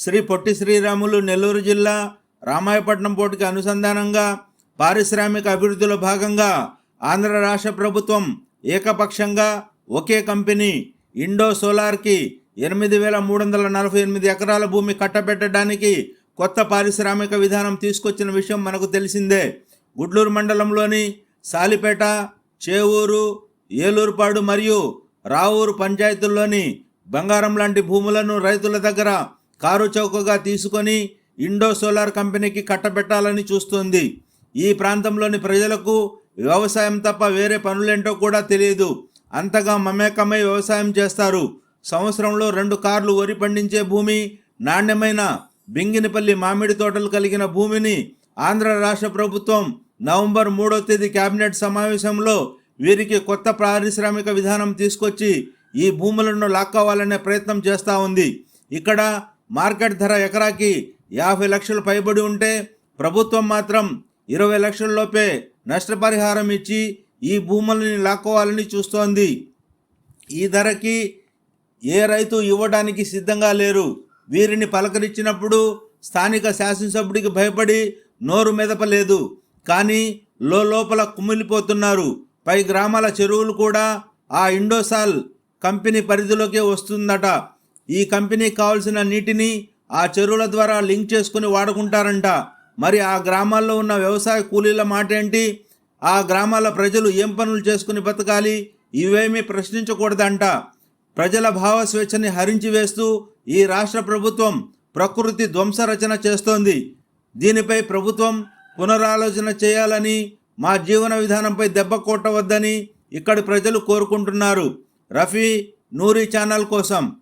శ్రీ పొట్టి శ్రీరాములు నెల్లూరు జిల్లా రామాయపట్నం పోర్టుకి అనుసంధానంగా పారిశ్రామిక అభివృద్ధిలో భాగంగా ఆంధ్ర రాష్ట్ర ప్రభుత్వం ఏకపక్షంగా ఒకే కంపెనీ ఇండో సోలార్కి ఎనిమిది వేల మూడు వందల నలభై ఎనిమిది ఎకరాల భూమి కట్టబెట్టడానికి కొత్త పారిశ్రామిక విధానం తీసుకొచ్చిన విషయం మనకు తెలిసిందే. గుడ్లూరు మండలంలోని సాలిపేట చేవూరు ఏలూరుపాడు మరియు రావూరు పంచాయతీల్లోని బంగారం లాంటి భూములను రైతుల దగ్గర కారు చౌకగా తీసుకొని ఇండో సోలార్ కంపెనీకి కట్టబెట్టాలని చూస్తుంది. ఈ ప్రాంతంలోని ప్రజలకు వ్యవసాయం తప్ప వేరే పనులేంటో కూడా తెలియదు. అంతగా మమేకమై వ్యవసాయం చేస్తారు. సంవత్సరంలో రెండు కార్లు వరి పండించే భూమి నాణ్యమైన బింగినపల్లి మామిడి తోటలు కలిగిన భూమిని ఆంధ్ర రాష్ట్ర ప్రభుత్వం నవంబర్ మూడో తేదీ కేబినెట్ సమావేశంలో వీరికి కొత్త పారిశ్రామిక విధానం తీసుకొచ్చి ఈ భూములను లాక్కోవాలనే ప్రయత్నం చేస్తూ ఉంది. ఇక్కడ మార్కెట్ ధర ఎకరాకి యాభై లక్షలు పైబడి ఉంటే ప్రభుత్వం మాత్రం ఇరవై లక్షల్లోపే నష్టపరిహారం ఇచ్చి ఈ భూములని లాక్కోవాలని చూస్తోంది. ఈ ధరకి ఏ రైతు ఇవ్వడానికి సిద్ధంగా లేరు. వీరిని పలకరించినప్పుడు స్థానిక శాసనసభ్యుడికి భయపడి నోరు మెదపలేదు. కానీ లోపల కుమిలిపోతున్నారు. పై గ్రామాల చెరువులు కూడా ఆ ఇండోసాల్ కంపెనీ పరిధిలోకే వస్తుందట. ఈ కంపెనీకి కావాల్సిన నీటిని ఆ చెరువుల ద్వారా లింక్ చేసుకుని వాడుకుంటారంట. మరి ఆ గ్రామాల్లో ఉన్న వ్యవసాయ కూలీల మాట ఏంటి? ఆ గ్రామాల ప్రజలు ఏం పనులు చేసుకుని బతకాలి? ఇవేమీ ప్రశ్నించకూడదంట. ప్రజల భావ స్వేచ్ఛని హరించి వేస్తూ ఈ రాష్ట్ర ప్రభుత్వం ప్రకృతి ధ్వంసరచన చేస్తోంది. దీనిపై ప్రభుత్వం పునరాలోచన చేయాలని మా జీవన విధానంపై దెబ్బ కొట్టవద్దని ఇక్కడి ప్రజలు కోరుకుంటున్నారు. రఫీ నూరి ఛానల్ కోసం